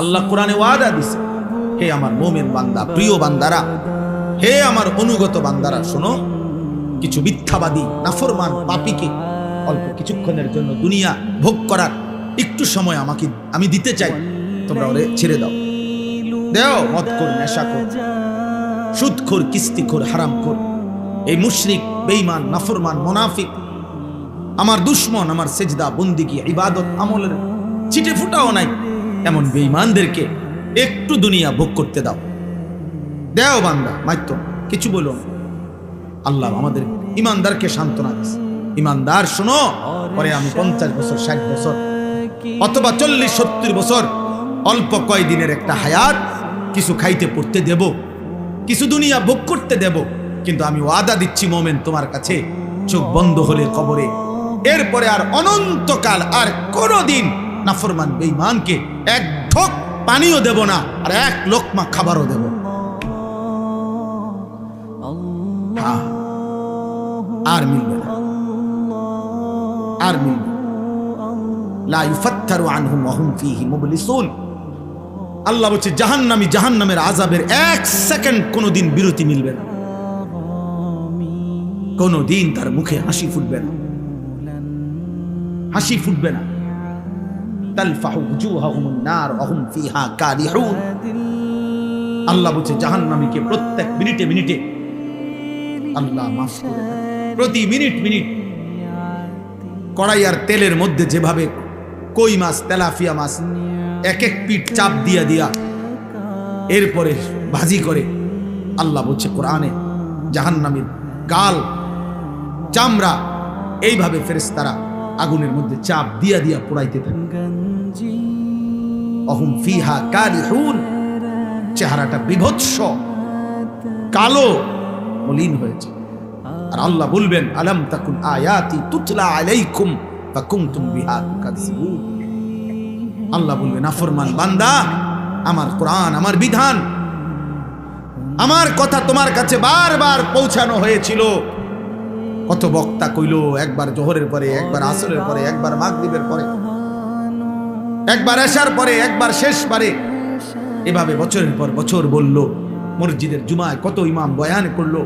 আল্লাহ কোরআনে ওয়াদা দিছে, হে আমার মোমেন বান্দা, প্রিয় বান্দারা, হে আমার অনুগত বান্দারা, শোনো, কিছু মিথ্যাবাদী, নাফরমান পাপিকে অল্প কিছুক্ষণের জন্য দুনিয়া ভোগ করার একটু সময় আমাকে, আমি দিতে চাই, তোমরা ওরে ছেড়ে দাও। দেও মদ কর নেশা কর সুদখোর, কিস্তিখোর, হারামখোর, এই মুশরিক বেইমান নাফরমান, মোনাফিক, আমার দুশ্মন, আমার সেজদা, বন্দিগি, ইবাদত আমলের ছিটে ফুটাও নাই এমন বেঈমানদেরকে একটু দুনিয়া ভোগ করতে দাও। দেও বান্দা মাইত্য কিছু বলো। আল্লাহ আমাদের ইমানদারকে সান্ত্বনা দিস ইমানদার শোনো, পরে আমি পঞ্চাশ বছর, ষাট বছর অথবা চল্লিশ, সত্তর বছর অল্প কয় দিনের একটা হায়াত কিছু খাইতে, পড়তে দেব, কিছু দুনিয়া ভোগ করতে দেব, কিন্তু আমি ওয়াদা দিচ্ছি মোমেন তোমার কাছে চোখ বন্ধ হলে কবরে। এরপরে আর অনন্তকাল আর কোনোদিন নাফরমান বেঈমানকে এক ঢোক পানিও দেব না আর এক লোকমা খাবারও দেব। হ্যাঁ, আর মিলবে না আর মিলবে। লা ইউফাত্তারু আনহুম ওয়া হুম ফীহি মুবলিসুন। আল্লাহ বলছে জাহান্নামী জাহান্নামের আযাবের এক সেকেন্ড কোনোদিন বিরতি মিলবে না। কোনোদিন তার মুখে হাসি ফুটবে না। হাসি ফুটবে না। তালফাহু উজুহাহুমুন নার ওয়া হুম ফীহা কারিহুন আল্লাহ বলছে, জাহান্নামীকে প্রত্যেক মিনিটে মিনিটে আল্লাহ মাফ করে প্রতি মিনিট মিনিট কড়াই আর তেলের মধ্যে যেভাবে কই মাছ, তেলাফিয়া মাছ, এক এক পিঠ চাপ দিয়া দিয়া এরপরে ভাজি করে, আল্লাহ বলছে, কোরআনে জাহান্নামীর গাল, চামড়া, এইভাবে ফেরেশতারা আগুনের মধ্যে চাপ দিয়া দিয়া পোড়াইতে থাকে। ফিহা কারিহুন চেহারাটা বিভৎস, কালো, মলিন হয়েছে। আর আল্লাহ বলবেন, আলম তাকুন আয়াতি তুতলা আলাইকুম ফাকুনতুম বিহা তুকাজ্জিবুন আল্লাহ বলবেন আফরমান বান্দা, আমার কোরআন, আমার বিধান, আমার কথা তোমার কাছে বারবার পৌঁছানো হয়েছিল। কত বক্তা কইল, একবার জোহরের পরে, একবার আসরের পরে, একবার মাগরিবের পরে, একবার এশার পরে, একবার শেষবারে এভাবে বছরের পর বছর বলল, মসজিদের জুমায় কত ইমাম বয়ান করল,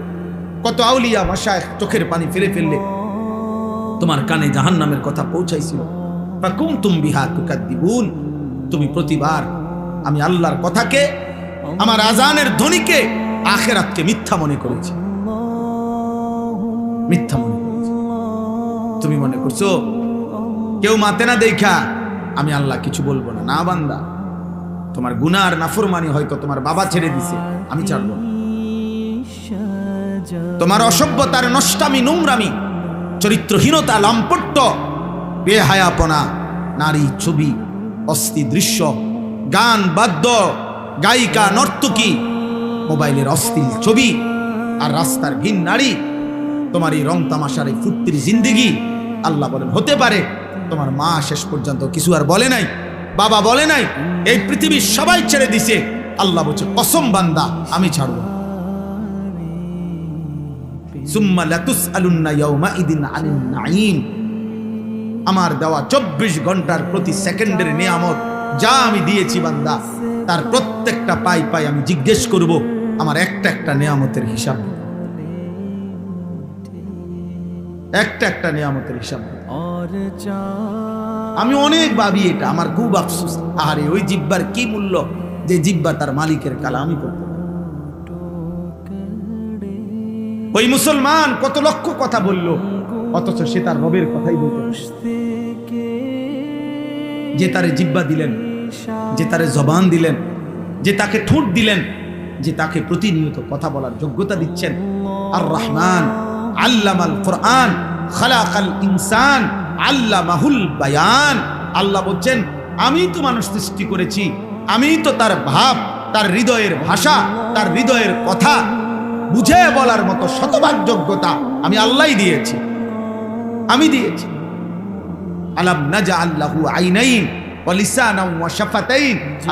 কত আউলিয়া ভাষায় চোখের পানি ফেলে ফেললে। তোমার কানে জাহান্নামের কথা পৌঁছাইছিল। ফাকুম তুম বিহা তুকাদ্দিবুন। তুমি প্রতিবার আমি আল্লাহর কথাকে, আমার আজানের ধ্বনিকে, আখেরাতকে মিথ্যা মনে করেছি। মিথ্যা মনে তুমি মনে করছ, কেউ মাতে না দেখা, আমি আল্লাহ কিছু বলব না। না বান্দা, তোমার গুনার নাফরমানি হয়তো তোমার বাবা ছেড়ে দিছে, আমি ছাড়বো না। তোমার অসভ্যতার নষ্টামি, নোংরামি, চরিত্রহীনতা, লাম্পট্য, বেহায়াপনা, নারী ছবি, অস্থি দৃশ্য, গান, বাদ্য, গায়িকা, নর্তকী, মোবাইলের অস্থির ছবি, আর রাস্তার ভিন নারী তোমার এই রং তামাশার এই ফুর্তির জিন্দিগি আল্লাহ বলেন, হতে পারে। তোমার মা শেষ পর্যন্ত কিছু আর বলে নাই, বাবা বলে নাই, এই পৃথিবীর সবাই ছেড়ে দিছে। আল্লাহ বলছে, কসম বান্দা, আমি ছাড়বো আমার দেওয়া চব্বিশ ঘণ্টার প্রতি সেকেন্ডের নিয়ামত যা আমি দিয়েছি বান্দা, তার প্রত্যেকটা পাই পাই আমি জিজ্ঞেস করব, আমার একটা একটা নিয়ামতের হিসাব। একটা একটা নিয়ামতের হিসাব আমি অনেক ভাবি এটা আমার খুব আফসোস। আরে ওই জিব্বার কি মূল্য যে জিব্বা তার মালিকের কালা আমি করতে ওই মুসলমান কত লক্ষ কথা বলল অথচ সে তার রবের কথাই বলতে। যে তারে জিব্বা দিলেন যে তারে জবান দিলেন যে তাকে ঠোঁট দিলেন যে তাকে প্রতিনিয়ত কথা বলার যোগ্যতা দিচ্ছেন। আর রহমান আল্লামাল কোরআন, খালাকাল ইনসান, আল্লামাহুল বায়ান। আল্লাহ বলছেন, আমি তো মানুষ সৃষ্টি করেছি, আমি তো তার ভাব, তার হৃদয়ের ভাষা, তার হৃদয়ের কথা, বুঝে বলার মতো শতভাগ যোগ্যতা আমি আল্লাহই দিয়েছি। আমি দিয়েছি। আলাম নাজা আল্লাহু আইনাইন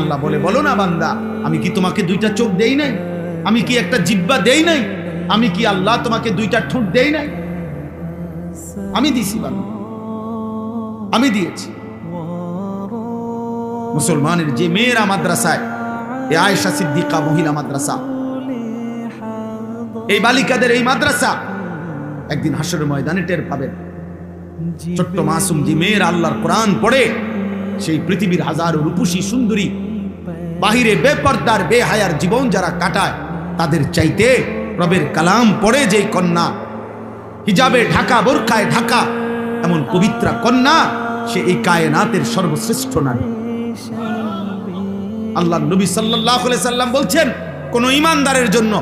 আল্লাহ বলে, বলো না বান্দা, আমি কি তোমাকে দুইটা চোখ দেই নাই? আমি কি একটা জিব্বা দেই নাই? আমি কি আল্লাহ তোমাকে দুইটা ঠোঁট দেই নাই? আমি দিছি আমি দিয়েছি। মুসলমানের যে মেয়েরা মাদ্রাসায় এই আয়েশা সিদ্দিকা মহিলা মাদ্রাসা, এই বালিকাদের এই মাদ্রাসা একদিন হাসরের ময়দানে টের পাবেন ছোট্ট মাসুম যে মেয়ের আল্লাহর কোরআন পড়ে, সেই পৃথিবীর হাজারো রূপসী সুন্দরী, বাহিরে বেপর্দার, বেহায়ার জীবন যারা কাটায়, তাদের চাইতে রবের কালাম পড়ে যেই কন্যা। হিজাবে ঢাকা, বোরখায় ঢাকা, এমন পবিত্রা কন্যা, সে এই কায়নাতের সর্বশ্রেষ্ঠ নারী। আল্লাহ নবী সাল্লাহ সাল্লাম বলছেন, কোন ইমানদারের জন্য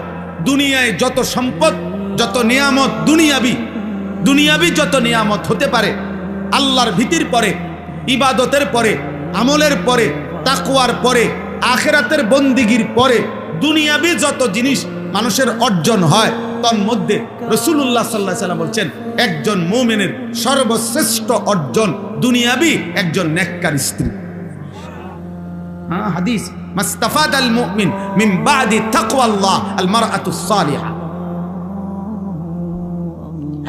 দুনিয়ায় যত সম্পদ, যত নিয়ামত দুনিয়াবি দুনিয়াবি যত নিয়ামত হতে পারে, আল্লাহর ভীতির পরে, ইবাদতের পরে, আমলের পরে তাকুয়ার পরে, আখেরাতের বন্দিগির পরে, দুনিয়াবি যত জিনিস মানুষের অর্জন হয় তার মধ্যে রসুল্লাহ সাল্লাহ সাল্লাম বলছেন, একজন মোমেনের সর্বশ্রেষ্ঠ অর্জন দুনিয়াবি একজন নেককার স্ত্রী। হ্যাঁ হাদিস, মাস্তাফাদ আল মুমিন মিন বাদি তাকওয়াল্লাহ আল মারআতুস সালিহা।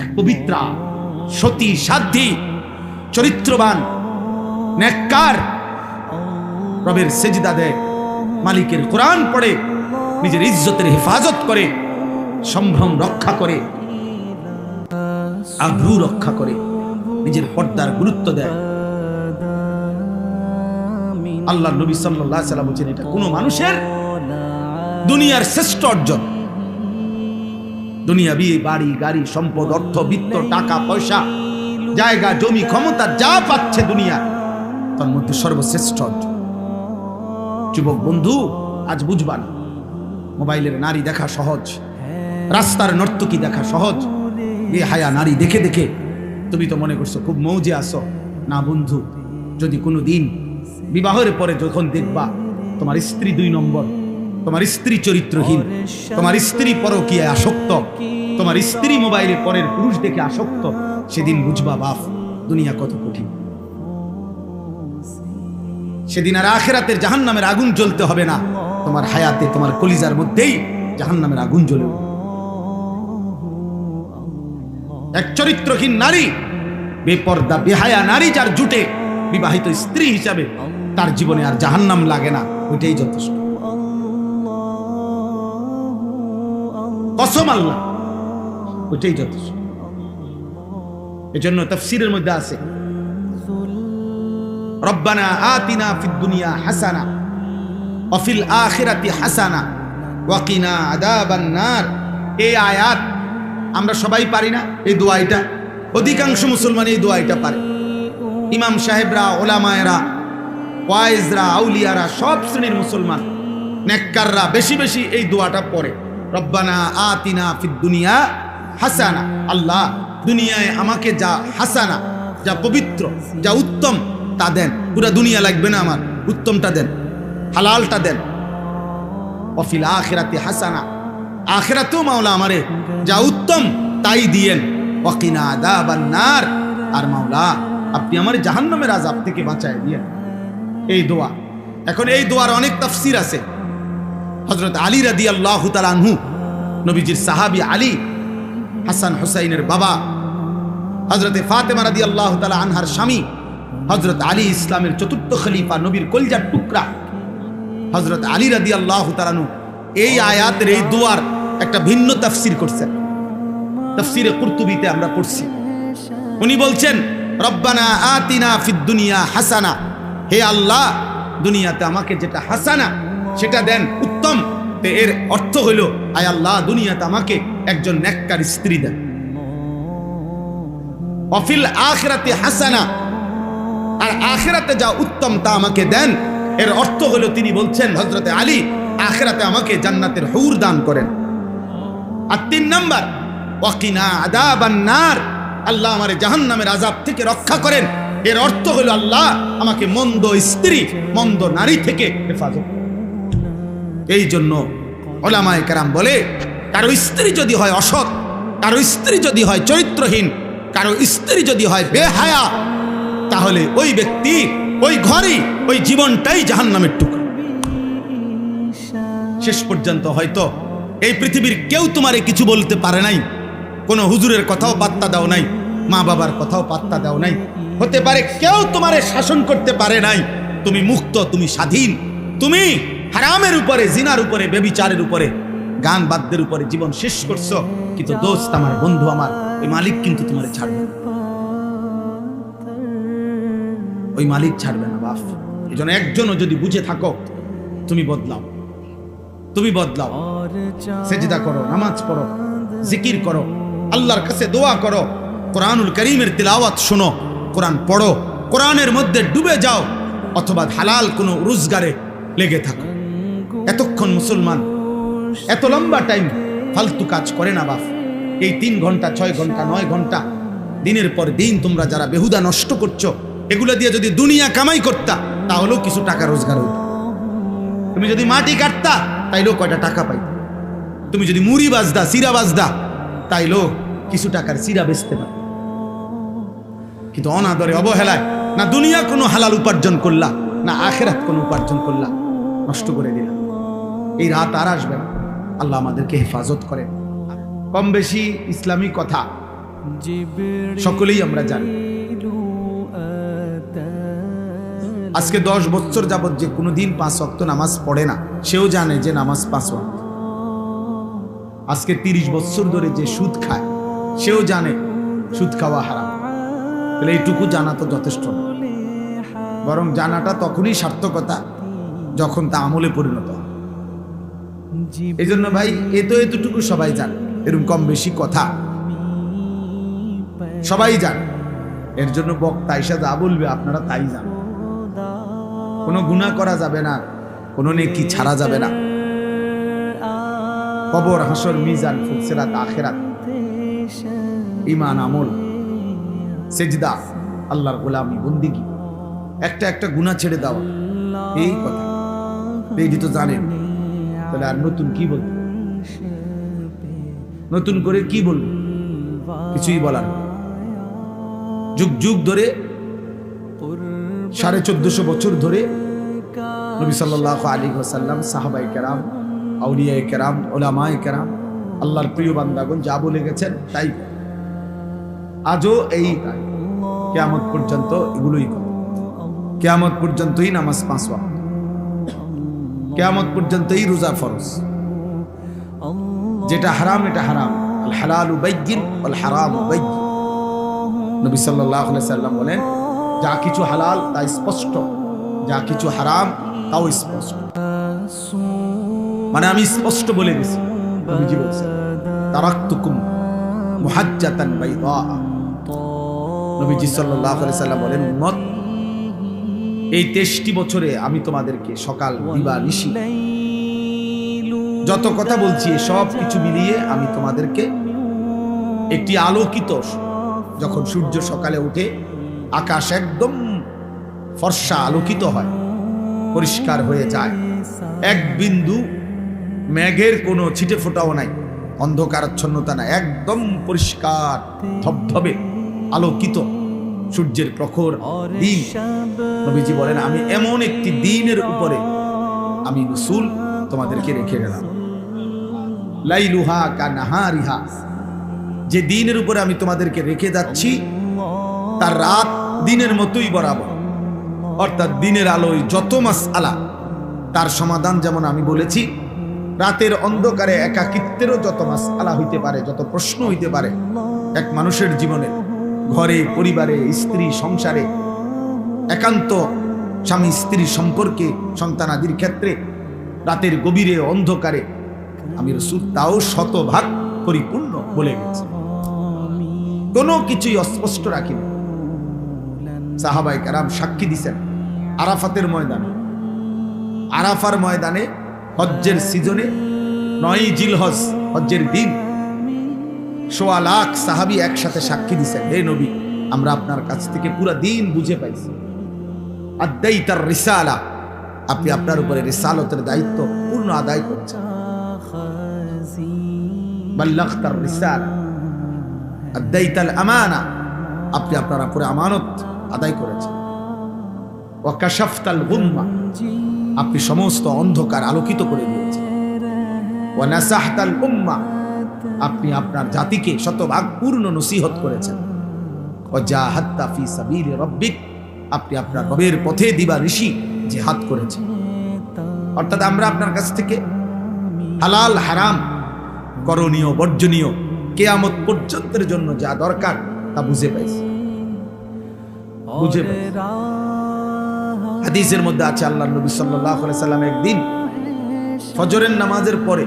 এক পবিত্রা, সতী, সাধ্যী, চরিত্রবান, নেককার। রবের সেজদা দেয়, মালিকের কোরআন পড়ে নিজের ইজ্জতের হেফাজত করে, সম্ভ্রম রক্ষা করে আগ্রু রক্ষা করে, নিজের পর্দার গুরুত্ব দেয়। আল্লাহ নবী সাল্লাহ সাল্লাম বলছেন, এটা কোনো মানুষের দুনিয়ার শ্রেষ্ঠ অর্জন। দুনিয়া বিয়ে বাড়ি, গাড়ি, সম্পদ, অর্থ, বিত্ত, টাকা, পয়সা, জায়গা, জমি, ক্ষমতা, যা পাচ্ছে দুনিয়া, তার মধ্যে সর্বশ্রেষ্ঠ অর্জন। যুবক বন্ধু, আজ বুঝবা না মোবাইলের নারী দেখা সহজ, রাস্তার নর্তকী দেখা সহজ। এ হায়া নারী দেখে দেখে, তুমি তো মনে করছ খুব মৌজে আসো না বন্ধু, যদি কোনো দিন বিবাহের পরে যখন দেখবা তোমার স্ত্রী দুই নম্বর, তোমার স্ত্রী চরিত্রহীন, তোমার স্ত্রী পরকীয়ায় আসক্ত, তোমার স্ত্রী মোবাইলে পরের পুরুষ দেখে আসক্ত, সেদিন বুঝবা বাপ, দুনিয়া কত কঠিন। সেদিন আর আখেরাতের জাহান নামের আগুন জ্বলতে হবে না। তোমার হায়াতে, তোমার কলিজার মধ্যেই জাহান নামের আগুন জ্বলে এক চরিত্রহীন নারী, বেপর্দা, বেহায়া নারী যার জুটে বিবাহিত স্ত্রী হিসাবে তার জীবনে আর জাহান্নাম লাগে না, ওইটাই যথেষ্ট। কসম আল্লাহ, ওইটাই যথেষ্ট। এজন্য তফসিরের মধ্যে আছে, রব্বানা আতিনা ফিদ হাসানা। অফিল আখিরাতি হাসানা ওয়াকিনা আদাবান নার। এই আয়াত আমরা সবাই পারি না, এই দোয়াইটা অধিকাংশ মুসলমান এই দোয়াইটা পারে। ইমাম সাহেবরা, ওলামায়েরা, ওয়াইজরা, আউলিয়ারা, সব শ্রেণির মুসলমান, নেককাররা বেশি বেশি এই দোয়াটা পড়ে। রব্বানা আতিনা ফিদ দুনিয়া হাসানা। আল্লাহ দুনিয়ায় আমাকে যা হাসানা, যা পবিত্র, যা উত্তম তা দেন। পুরা দুনিয়া লাগবে না আমার, উত্তমটা দেন। হালালটা দেন। অফিল আখেরাতে হাসানা। আখেরাতেও মাওলা আমারে যা উত্তম তাই দিয়েন। ওয়াকিনা আদাবান বান্নার আর মাওলা, আপনি আমার জাহান্নামের আজাব থেকে বাঁচায় দিয়েন। এই দোয়া। এখন এই দোয়ার অনেক তাফসির আছে। হজরত আলী রাদি আল্লাহ আনহু, নবীজির সাহাবি আলী, হাসান হুসাইনের বাবা হজরতে ফাতেমা রাদি আল্লাহ তালা আনহার স্বামী হজরত আলী ইসলামের চতুর্থ খলিফা, নবীর কলজার টুকরা। হজরত আলী রাদি আল্লাহ তালানু এই আয়াতের এই দোয়ার একটা ভিন্ন তাফসির করছেন। তাফসিরে কুর্তুবিতে আমরা পড়ছি। উনি বলছেন, রব্বানা আতিনা ফিদ দুনিয়া হাসানা। হে আল্লাহ, দুনিয়াতে আমাকে যেটা হাসানা, সেটা দেন উত্তম। তো এর অর্থ হইল, আয় আল্লাহ, দুনিয়াতে আমাকে একজন নেককার স্ত্রী দেন। অফিল আখরাতে হাসানা, আর আখেরাতে যা উত্তম তা আমাকে দেন এর অর্থ হলো তিনি বলছেন হজরতে আলী আখেরাতে আমাকে জান্নাতের হৌর দান করেন। আর তিন নাম্বার, ওয়াকিনা আদাবান্নার আল্লাহ আমার জাহান্নামের আজাব থেকে রক্ষা করেন। এর অর্থ হলো আল্লাহ আমাকে মন্দ স্ত্রী, মন্দ নারী থেকে হেফাজত এই জন্য ওলামায় কারাম বলে, কারও স্ত্রী যদি হয় অসৎ, কারও স্ত্রী যদি হয় চরিত্রহীন, কারও স্ত্রী যদি হয় বেহায়া, তাহলে ওই ব্যক্তি ওই ঘরই, ওই জীবনটাই জাহান্নামের টুকরো। শেষ পর্যন্ত হয়তো এই পৃথিবীর কেউ তোমারে কিছু বলতে পারে নাই, কোনো হুজুরের কথাও পাত্তা দাও নাই, মা বাবার কথাও পাত্তা দাও নাই। হতে পারে কেউ তোমারে শাসন করতে পারে নাই, তুমি মুক্ত, তুমি স্বাধীন, তুমি হারামের উপরে, জিনার উপরে, বেবিচারের উপরে, গান বাদ্যের উপরে জীবন শেষ করছ, কিন্তু দোস্ত আমার, বন্ধু আমার, ওই মালিক কিন্তু তোমার ছাড়বে ওই মালিক ছাড়বে না বাপ এই জন্য একজনও যদি বুঝে থাকো, তুমি বদলাও। তুমি বদলাও। সেজদা করো, নামাজ পড়ো, জিকির করো, আল্লাহর কাছে দোয়া করো, কোরআনুল করিমের তিলাওয়াত শোনো, কোরআন পড়ো, কোরআনের মধ্যে ডুবে যাও, অথবা হালাল কোনো রোজগারে লেগে থাকো। এতক্ষণ মুসলমান, এত লম্বা টাইম ফালতু কাজ করে না বাপ এই তিন ঘণ্টা, ছয় ঘণ্টা, নয় ঘণ্টা, দিনের পর দিন তোমরা যারা বেহুদা নষ্ট করছ এগুলো দিয়ে যদি দুনিয়া কামাই করতা তাহলেও কিছু টাকা রোজগার হইতো। তুমি যদি মাটি কাটতা তাইলেও কয়টা টাকা পাইতে। তুমি যদি মুড়ি বাজদা সিরা বাজদা তাইলেও কিছু টাকার সিরা বেচতে পারো কিন্তু অনাদরে অবহেলায় না দুনিয়া কোনো হালাল উপার্জন করলা না আখেরাত কোনো উপার্জন করলা নষ্ট করে দিলাম এই রাত আর আসবে না। আল্লাহ আমাদেরকে হেফাজত করেন। কম বেশি ইসলামী কথা। সকলেই আমরা জানি। আজকে দশ বছর যাবৎ যে কোনোদিন পাঁচ অক্ত নামাজ পড়ে না, সেও জানে যে নামাজ পাঁচ ওয়াক্ত। আজকে তিরিশ বছর ধরে যে সুদ খায়, সেও জানে সুদ খাওয়া হারাম। তাহলে এইটুকু জানা তো যথেষ্ট না। বরং জানাটা তখনই সার্থকতা, যখন তা আমলে পরিণত হয়। এই জন্য ভাই, এ তো এতটুকু সবাই জানে, এরকম কম বেশি কথা। সবাই জানে। এর জন্য বক্তা এসে যা বলবে, আপনারা তাই জানেন। কোনো গুণা করা যাবে না, কোনো নেকি ছাড়া যাবে না। কবর, হাসর, মিজান, ফুলসেরাত, আখেরাত ইমান আমল, সেজদা, আল্লাহর গোলামি, বন্দিগি, একটা একটা গুণা ছেড়ে দাও। এই কথা। এইটি তো জানেন। তাহলে আর নতুন কি বলব? নতুন করে কি বলব? কিছুই বলার যুগ যুগ ধরে সাড়ে চোদ্দশো বছর ধরে নবী সাল্লাহ আলী ওসাল্লাম সাহাবাই কেরাম আউলিয়া কেরাম ওলামাই কেরাম, আল্লাহর প্রিয় বান্দাগণ যা বলে গেছেন তাই আজও এই কেয়ামত পর্যন্ত এগুলোই কেয়ামত পর্যন্তই নামাজ পাঁচ কেয়ামত পর্যন্তই রোজা ফরজ। যেটা হারাম, এটা হারাম। হালাল উবাইগিন হারাম উবাইগিন নবী আলাইহি সাল্লাম বলেন যা কিছু হালাল তা স্পষ্ট। যা কিছু হারাম, তাও স্পষ্ট। মানে আমি স্পষ্ট বলে দিছি। এই তেইশটি বছরে আমি তোমাদেরকে সকাল দিবা নিশি। যত কথা বলছি সব কিছু মিলিয়ে আমি তোমাদেরকে একটি আলোকিত যখন সূর্য সকালে উঠে আকাশ একদম ফর্সা আলোকিত হয়, পরিষ্কার হয়ে যায়। এক বিন্দু মেঘের কোনো ছিটে ফোটাও নাই, অন্ধকারাচ্ছন্নতা নাই, একদম পরিষ্কার, ধবধবে আলোকিত সূর্যের প্রখর দিন নবীজি বলেন, আমি এমন একটি দিনের উপরে আমি রসুল তোমাদেরকে রেখে গেলাম। লাইলুহা কা নাহারিহা, যে দিনের উপরে আমি তোমাদেরকে রেখে যাচ্ছি, তার রাত দিনের মতোই বরাবর। অর্থাৎ দিনের আলোয় যত মাস আলা তার সমাধান যেমন আমি বলেছি, রাতের অন্ধকারে একাকিত্বেরও যত মাস আলা হইতে পারে, যত প্রশ্ন হইতে পারে, এক মানুষের জীবনে, ঘরে, পরিবারে, স্ত্রী, সংসারে, একান্ত স্বামী, স্ত্রী সম্পর্কে সন্তানাদির ক্ষেত্রে, রাতের গভীরে, অন্ধকারে, আমি রসুল তাও শতভাগ পরিপূর্ণ বলে গেছি। কোনো কিছুই অস্পষ্ট রাখিনি সাহাবাই কারাম সাক্ষী দিছেন। আরাফাতের ময়দানে। আরাফার ময়দানে হজ্জের সিজনে নয় জিল হজ হজ্জের দিন সোয়া লাখ সাহাবি একসাথে সাক্ষী দিছেন। হে নবী, আমরা আপনার কাছ থেকে পুরা দিন বুঝে পাইছি। আদাই তার রিসালা, আপনি আপনার উপরে রিসালতের দায়িত্ব, পূর্ণ আদায় করছেন। রিসালা আদাইতাল আমানা, আপনি আপনার উপরে আমানত আদায় করেছেন ওয়াকাশাফতাল গুম্মা, আপনি সমস্ত অন্ধকার আলোকিত করে দিয়েছেন। উম্মা, আপনি আপনার জাতিকে শতভাগ পূর্ণ নসিহত করেছেন। ওয়াজাহাত্তা ফি সাবিলি রাব্বিক, আপনি আপনার রবের পথে দিবা ঋষি জেহাদ করেছেন। অর্থাৎ আমরা আপনার কাছ থেকে হালাল, হারাম, করণীয়, বর্জনীয়, কেয়ামত পর্যন্তের জন্য যা দরকার তা বুঝে পাইছি। বুঝে হাদিসের মধ্যে আছে আল্লাহ নবী সাল্লাম একদিন ফজরের নামাজের পরে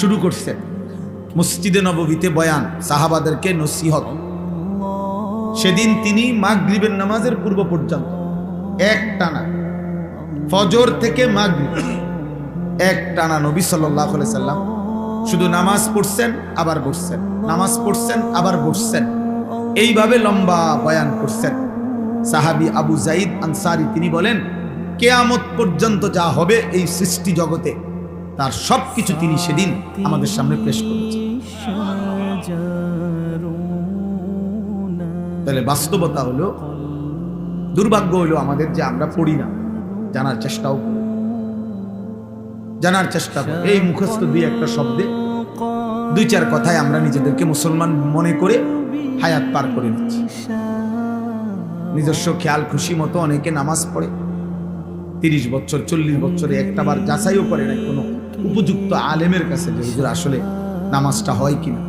শুরু করছেন মসজিদে নববীতে বয়ান, সাহাবাদেরকে নসিহত। সেদিন তিনি মাগরিবের নামাজের পূর্ব পর্যন্ত এক টানা ফজর থেকে মাগরিব এক টানা নবী সাল্লাহ সাল্লাম শুধু নামাজ পড়ছেন, আবার বসছেন। নামাজ পড়ছেন, আবার বসছেন। এইভাবে লম্বা বয়ান করছেন। সাহাবি আবু জাইদ আনসারি তিনি বলেন, কেয়ামত পর্যন্ত যা হবে এই সৃষ্টি জগতে, তার সব কিছু তিনি সেদিন আমাদের সামনে পেশ করেছেন। তাহলে বাস্তবতা হলো, দুর্ভাগ্য হলো আমাদের যে আমরা পড়ি না, জানার চেষ্টাও করি। জানার চেষ্টা করি। এই মুখস্থ দুই একটা শব্দে, দুই চার কথায় আমরা নিজেদেরকে মুসলমান মনে করে হায়াত পার করে নিচ্ছি। নিজস্ব খেয়াল, খুশি মতো অনেকে নামাজ পড়ে। তিরিশ বছর, চল্লিশ বছরে একটা বার যাচাইও করে নাই কোনো উপযুক্ত আলেমের কাছে যে হুজুর আসলে নামাজটা হয় কিনা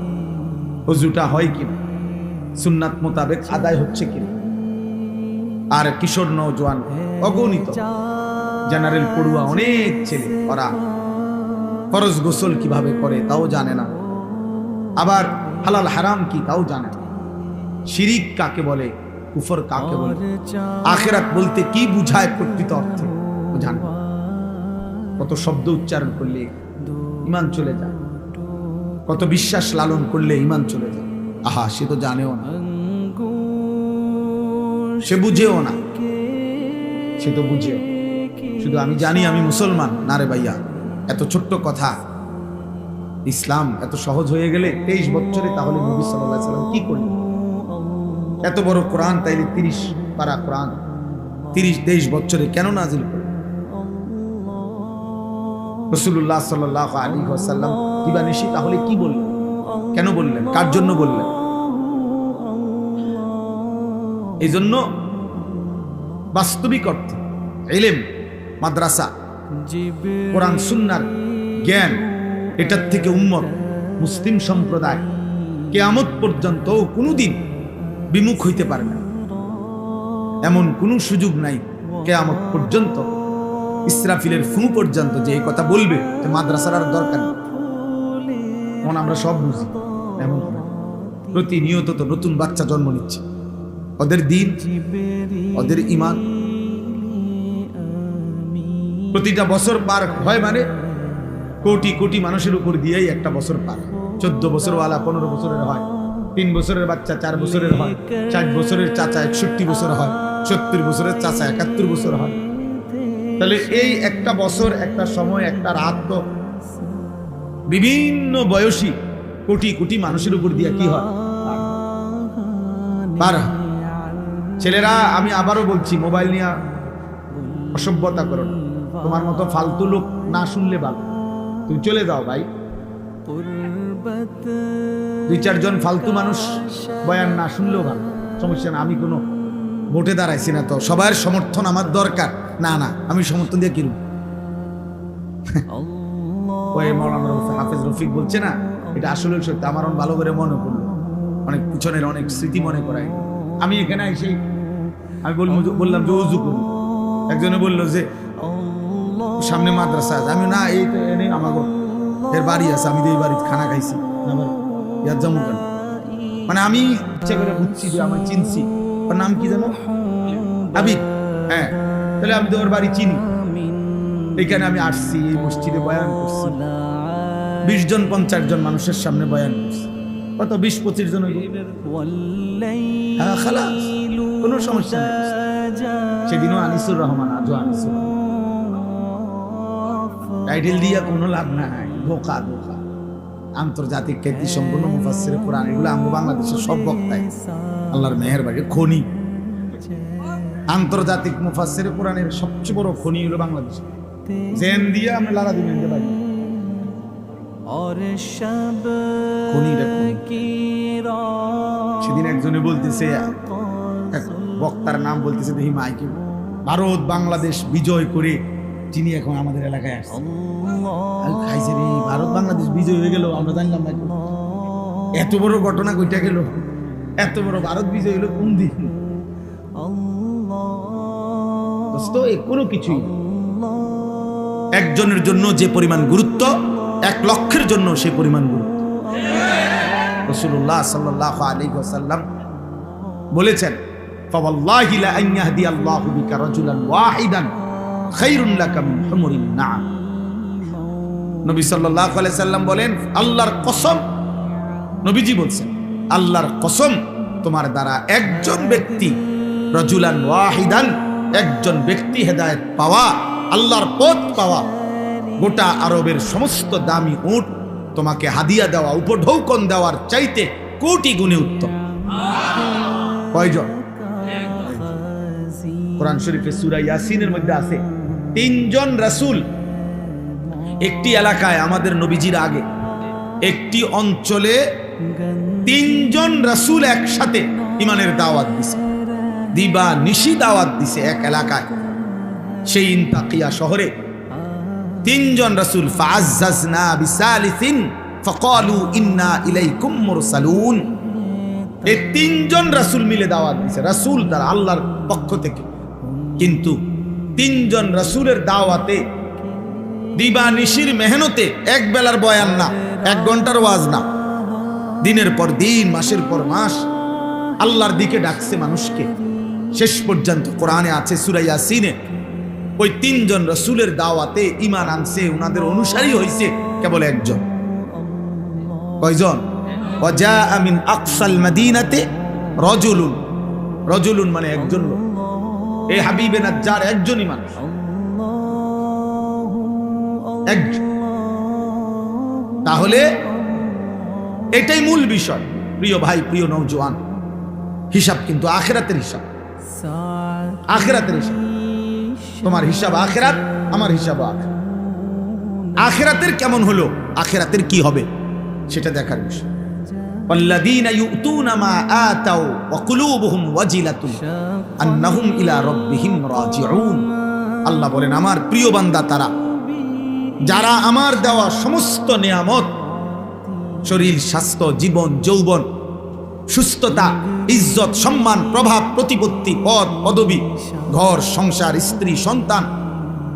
হুজুটা হয় কিনা, সুন্নাত মোতাবেক আদায় হচ্ছে কিনা। আর কিশোর নৌজওয়ান অগণিত জেনারেল পড়ুয়া, অনেক ছেলে, ওরা ফরজ গোসল কীভাবে করে তাও জানে না। আবার হালাল হারাম কি তাও জানে না। শিরিক কাকে বলে কুফর কাকে বলে? আখেরাত বলতে কি বুঝায় প্রকৃত অর্থে? জানে কত শব্দ উচ্চারণ করলে ইমান চলে যায়। কত বিশ্বাস লালন করলে ইমান চলে যায়। আহা সে তো জানেও না। সে বুঝেও না। সে তো বুঝেও। শুধু আমি জানি আমি মুসলমান। না রে ভাইয়া এত ছোট্ট কথা। ইসলাম এত সহজ হয়ে গেলে তেইশ বছরে তাহলে নবী সাল্লাম কি করলেন? এত বড় কোরআন, তাইলে তিরিশ পারা কোরআন, তিরিশ তেইশ বছরে কেন নাজিল করলেন? রসুল্লাহ সাল্লাহ আলী সাল্লাম দিবানিশি তাহলে কি বললেন? কেন বললেন? কার জন্য বললেন? এই জন্য বাস্তবিক অর্থে এলেম, মাদ্রাসা, কোরআন, সুন্নার জ্ঞান এটার থেকে উম্মত মুসলিম সম্প্রদায় কেয়ামত পর্যন্ত কোনোদিন বিমুখ হইতে পারে না। এমন কোনো সুযোগ নাই কেয়ামত পর্যন্ত ইসরাফিলের ফু পর্যন্ত যে এই কথা বলবে যে মাদ্রাসার আর দরকার নেই। এখন আমরা সব বুঝি, এমন প্রতিনিয়ত তো নতুন বাচ্চা জন্ম নিচ্ছে। ওদের দিন, ওদের ইমান। প্রতিটা বছর পার হয় মানে কোটি কোটি মানুষের উপর দিয়েই একটা বছর পার। চোদ্দ বছরওয়ালা, পনেরো বছরের হয়। তিন বছরের বাচ্চা, চার বছরের হয়। ষাট বছরের চাচা, একষট্টি বছর হয়। সত্তর বছরের চাচা, একাত্তর বছর হয়। তাহলে এই একটা বছর, একটা সময়, একটা রাত তো বিভিন্ন বয়সী কোটি কোটি মানুষের উপর দিয়ে কি হয়? পার ছেলেরা, আমি আবারও বলছি, মোবাইল নিয়ে অসভ্যতা করো তোমার মতো ফালতু লোক না শুনলে ভালো। তুমি চলে যাও ভাই। দুই চারজন ফালতু মানুষ বয়ান না শুনলেও ভালো। সমস্যা না, আমি কোনো ভোটে দাঁড়াইছি না তো। সবার সমর্থন আমার দরকার। না না, আমি সমর্থন দিয়ে ওই হাফেজ রফিক বলছে না, এটা আসলে সত্যি। আমার ভালো করে মনে পড়ল। অনেক পিছনের অনেক স্মৃতি মনে করাই আমি এখানে এসে, আমি বললাম বললাম যে উজু করি। একজনে বলল যে সামনে মাদ্রাসা আছে। আমি না, এই তো এনে আমাকে এর বাড়ি আছে, আমি এই বাড়িতে খানা খাইছি। ইয়ার জমু কেন? মানে আমি ইচ্ছে করে বুঝছি যে আমি চিনছি। ওর নাম কি জানো? আবিদ। হ্যাঁ তাহলে আমি তো ওর বাড়ি চিনি। এখানে আমি আসছি, এই মসজিদে বয়ান করছি। বিশ জন, পঞ্চাশ জন মানুষের সামনে বয়ান করছি। কত? বিশ, পঁচিশ জন? হ্যাঁ কোনো সমস্যা সেদিনও আনিসুর রহমান, আজও আনিসুর টাইটেল দিয়ে কোনো লাভ নাই। ধোকা ধোকা আন্তর্জাতিক খ্যাতি সম্পূর্ণ মুফাসের কোরআন এগুলো আমি বাংলাদেশের সব বক্তাই। আল্লাহর মেহের বাড়ি খনি। আন্তর্জাতিক মুফাসের কোরআনের সবচেয়ে বড় খনি হলো বাংলাদেশ। জেন দিয়ে আমরা লারা দিবেন যে পারি। সেদিন একজনে বলতেছে বক্তার নাম বলতেছে দেখি মাইকে ভারত বাংলাদেশ বিজয় করে তিনি এখন আমাদের এলাকায় আসছে ভারত বাংলাদেশ বিজয় হয়ে গেল আমরা জানলাম না এত বড় ঘটনা কইটা গেল? এত বড় ভারত বিজয় হলো কোন দিন? কোনো কিছুই একজনের জন্য যে পরিমাণ গুরুত্ব এক লক্ষের জন্য সে পরিমাণ গুরুত্ব। রসুল্লাহ সাল্লাহ আলী সাল্লাম বলেছেন ফবল্লাহিলা আইয়াহদি আল্লাহ বিকা রজুলান ওয়াহিদান। তোমার দ্বারা একজন ব্যক্তি রজুলান ওয়াহিদান, একজন ব্যক্তি হেদায়েত পাওয়া, আল্লাহর পথ পাওয়া, গোটা আরবের সমস্ত দামি উট তোমাকে হাদিয়া দেওয়া, উপঢৌকন দেওয়ার চাইতে কোটি গুণে উত্তম। কয়জন? কোরআন শরীফে ইয়াসিনের মধ্যে আছে তিনজন রাসুল একটি এলাকায় আমাদের নবীজির আগে, একটি অঞ্চলে তিনজন রাসূল একসাথে ইমানের দাওয়াত দিছে দিবা নিশি দাওয়াত দিছে এক এলাকায়। সেই ইনতাকিয়া শহরে তিনজন রাসূল, ফাআজ্জাজনা ইন্না এই তিনজন রাসূল মিলে দাওয়াত দিছে, রাসূল তার আল্লাহর পক্ষ থেকে। কিন্তু তিনজন রাসূলের দাওয়াতে দিবা নিশির মেহনতে এক বেলার বয়ান না, এক ঘণ্টার ওয়াজ না। দিনের পর দিন, মাসের পর মাস আল্লাহর দিকে ডাকছে মানুষকে। শেষ পর্যন্ত কোরআনে আছে সুরাইয়া সিনে ওই তিনজন রসুলের দাওয়াতে ইমান আনছে ওনাদের অনুসারী হয়েছে কেবল একজন। কয়জন? অজা আমিন আকসাল মাদিনাতে রজুলুন। রজুলুন মানে একজন লোক। এই হাবিবে নাজ্জার একজনই মানুষ। একজন। তাহলে এটাই মূল বিষয়। প্রিয় ভাই, প্রিয় নৌজওয়ান হিসাব কিন্তু আখেরাতের হিসাব। আখেরাতের হিসাব। তোমার হিসাব আখেরাত, আমার হিসাব আখেরাত আখেরাতের কেমন হলো, আখেরাতের কি হবে, সেটা দেখার বিষয়। والذين يؤتون ما آتوا وقلوبهم وجلة أنهم إلى ربهم راجعون আল্লাহ বলেন আমার প্রিয় বান্দা তারা যারা আমার দেওয়া সমস্ত নিয়ামত শরীর স্বাস্থ্য জীবন যৌবন সুস্থতা ইজ্জত সম্মান প্রভাব প্রতিপত্তি পদ পদবী ঘর সংসার স্ত্রী সন্তান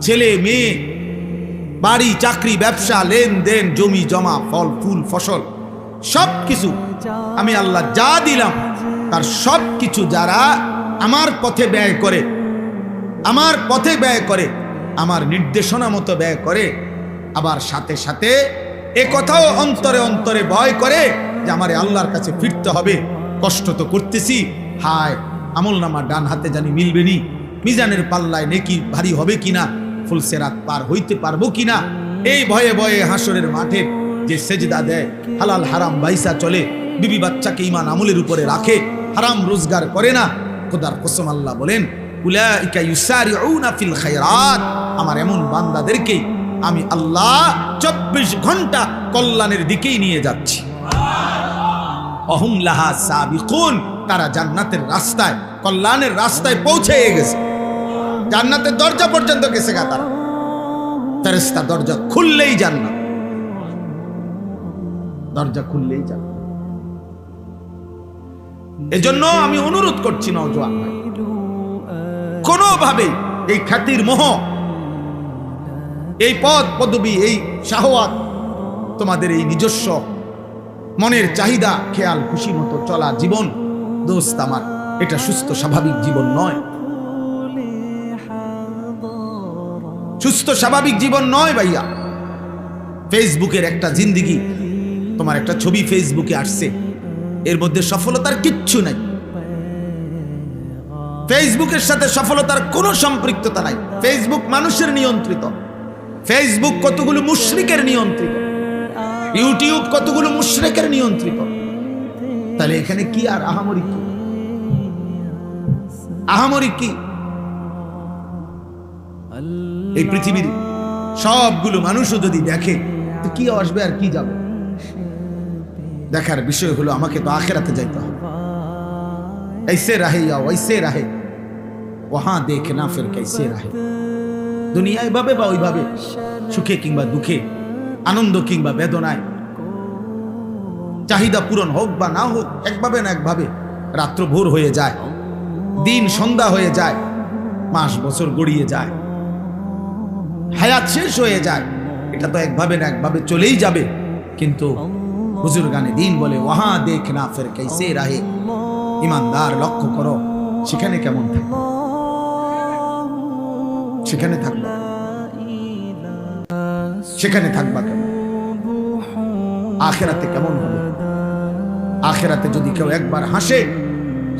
ছেলে মেয়ে বাড়ি চাকরি ব্যবসা লেনদেন জমি জমা ফল ফুল ফসল সব কিছু আমি আল্লাহ যা দিলাম, তার সব কিছু যারা আমার পথে ব্যয় করে, আমার পথে ব্যয় করে, আমার নির্দেশনা মতো ব্যয় করে, আবার সাথে সাথে এ কথাও অন্তরে অন্তরে ভয় করে যে আমার আল্লাহর কাছে ফিরতে হবে। কষ্ট তো করতেছি। হায়, আমল নামা ডান হাতে জানি মিলবে নি। মিজানের পাল্লায় নেকি ভারী হবে কিনা? ফুলসেরাত পার হইতে পারব কিনা? এই ভয়ে ভয়ে হাসরের মাঠে যে সেজদা দেয়, হালাল, হারাম, বাইসা চলে, বিবি বাচ্চাকে ইমান আমলের উপরে রাখে, হারাম রোজগার করে না। খোদার কসম আল্লাহ বলেন আমার এমন বান্দাদেরকে আমি আল্লাহ চব্বিশ ঘণ্টা কল্যাণের দিকেই নিয়ে যাচ্ছি। তারা জান্নাতের রাস্তায়, কল্যাণের রাস্তায় পৌঁছে গেছে। জান্নাতের দরজা পর্যন্ত গেছে গা তারা। দরজা খুললেই জান্নাত। দরজা খুললেই জান্নাত এজন্য আমি অনুরোধ করছি নওজোয়ান ভাই কোনোভাবে এই খ্যাতির মোহ এই পদ পদবী এই শাহওয়াত তোমাদের এই নিজস্ব মনের চাহিদা খেয়াল খুশি মতো চলা জীবন দোস্ত আমার এটা সুস্থ স্বাভাবিক জীবন নয়। সুস্থ স্বাভাবিক জীবন নয় ভাইয়া। ফেসবুকের একটা জিন্দিগি তোমার একটা ছবি ফেসবুকে আসছে। এর মধ্যে সফলতার কিচ্ছু নাই। ফেসবুকের সাথে সফলতার কোনো সম্পৃক্ততা নাই। ফেসবুক মানুষের নিয়ন্ত্রিত। ফেসবুক কতগুলো মুশরিকের নিয়ন্ত্রিত। ইউটিউব কতগুলো মুশরিকের নিয়ন্ত্রিত। তাহলে এখানে কি আর আহামরি কি? আহামরি কি? এই পৃথিবীর সবগুলো মানুষও যদি দেখে, তো কি আসবে আর কি যাবে? দেখার বিষয় হলো আমাকে তো আখেরাতে যাইতে হবে ऐसे रहे या वैसे रहे ওহা দেখে না ফের कैसे রাহে দুনিয়া এভাবে বা ওইভাবে সুখে কিংবা দুঃখে আনন্দ কিংবা বেদনায় চাহিদা পূরণ হোক বা না হোক একভাবে না একভাবে রাত্র ভোর হয়ে যায় দিন সন্ধ্যা হয়ে যায় মাস বছর গড়িয়ে যায় হায়াত শেষ হয়ে যায় এটা তো একভাবে না একভাবে চলেই যাবে কিন্তু হুজুর গানে দিন বলে ওহা দেখ না ফের कैसे রাহে। ইমানদার, লক্ষ্য করো, সেখানে কেমন থাকবে সেখানে থাকবা সেখানে থাকবা কেমন? আখেরাতে কেমন হবে? আখেরাতে যদি কেউ একবার হাসে,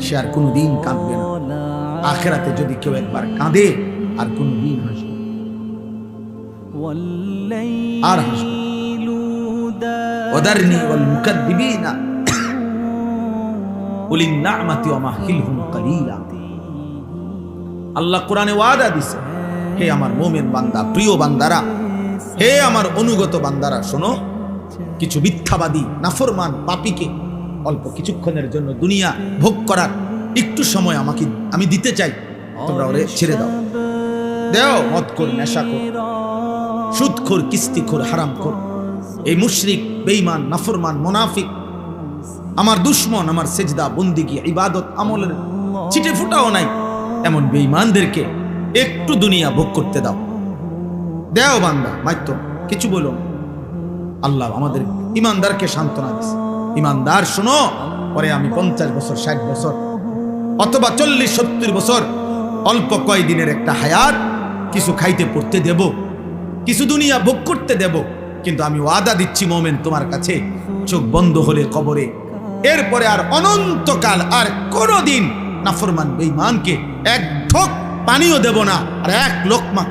সে আর কোনো দিন কাঁদবে না। আখেরাতে যদি কেউ একবার কাঁদে, আর কোনো দিন হাসবে না। আর হাসবে না। ওদারনি ওয়াল মুকাদ্দিবিনা। উলিন না'মাতি ওয়া আল্লাহ কোরআনে ওয়াদা দিছে, হে আমার মুমিন বান্দা, প্রিয় বান্দারা, হে আমার অনুগত বান্দারা, শোনো, কিছু মিথ্যাবাদী, নাফরমান পাপীকে অল্প কিছুক্ষণের জন্য দুনিয়া ভোগ করার একটু সময় আমাকে, আমি দিতে চাই, তোমরা ওরে ছেড়ে দাও। দেও মদ কর নেশা কর সুদ খোর কিস্তি কিস্তিখোর হারাম কর এই মুশরিক, বেঈমান, নাফরমান, মোনাফিক, আমার দুশ্মন, আমার সেজদা, বন্দিগি, ইবাদত, আমলের ছিটে ফুটাও নাই। এমন বেঈমানদেরকে একটু দুনিয়া ভোগ করতে দাও। দেও বান্দা মাইত্য কিছু বলো। আল্লাহ আমাদের ইমানদারকে সান্ত্বনা দিছে। ইমানদার, শোনো, পরে আমি পঞ্চাশ বছর, ষাট বছর, অথবা চল্লিশ, সত্তর বছর, অল্প কয় দিনের একটা হায়াত, কিছু খাইতে পড়তে দেব, কিছু দুনিয়া ভোগ করতে দেব। কিন্তু আমি ওয়াদা দিচ্ছি মোমেন তোমার কাছে, চোখ বন্ধ হলে কবরে। এরপরে আর অনন্তকাল আর কোনো দিন নাফরমান বেঈমানকে এক ঢোক পানিও দেব না, আর এক লোকমা